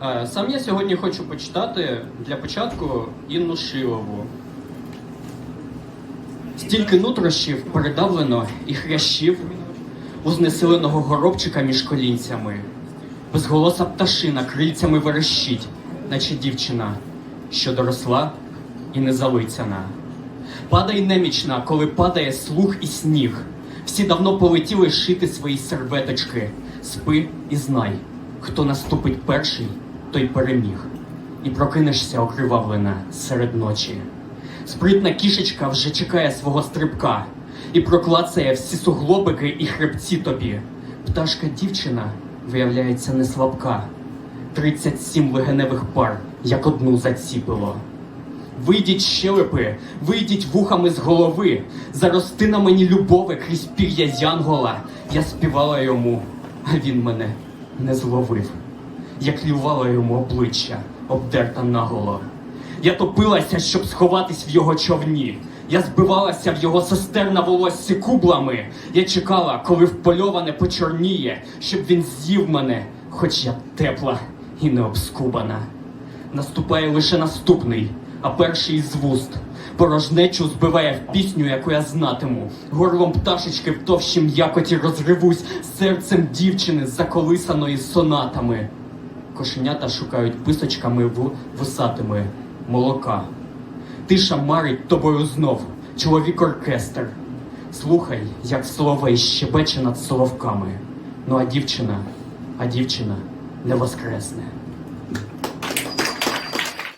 Сам я сьогодні хочу почитати для початку Інну Шилову. Стільки нутрощів передавлено і хрящів у знесиленого горобчика між колінцями. Безголоса пташина крильцями верещить, наче дівчина, що доросла і не залицяна. Падай немічна, коли падає слух і сніг. Всі давно полетіли шити свої серветочки. Спи і знай, хто наступить перший, той переміг. І прокинешся окривавлена серед ночі. Спритна кішечка вже чекає свого стрибка і проклацає всі суглобики і хребці тобі. Пташка дівчина виявляється не слабка. Тридцять сім легеневих пар, як одну заціпило. Вийдіть щелепи, вийдіть вухами з голови, зарости на мені любови крізь пір'я янгола. Я співала йому, а він мене не зловив. Я клювала йому обличчя, обдерта наголо. Я топилася, щоб сховатись в його човні. Я збивалася в його сестер на волоссі кублами. Я чекала, коли впольоване почорніє, щоб він з'їв мене, хоч я тепла і не обскубана. Наступає лише наступний, а перший з вуст. Порожнечу збиває в пісню, яку я знатиму. Горлом пташечки в товщі м'якоті розривусь серцем дівчини, заколисаної сонатами. Кошенята шукають писочками в вусатими молока. Тиша марить тобою знов, чоловік оркестр. Слухай, як слово щебече над соловками. Ну а дівчина, а дівчина не воскресне.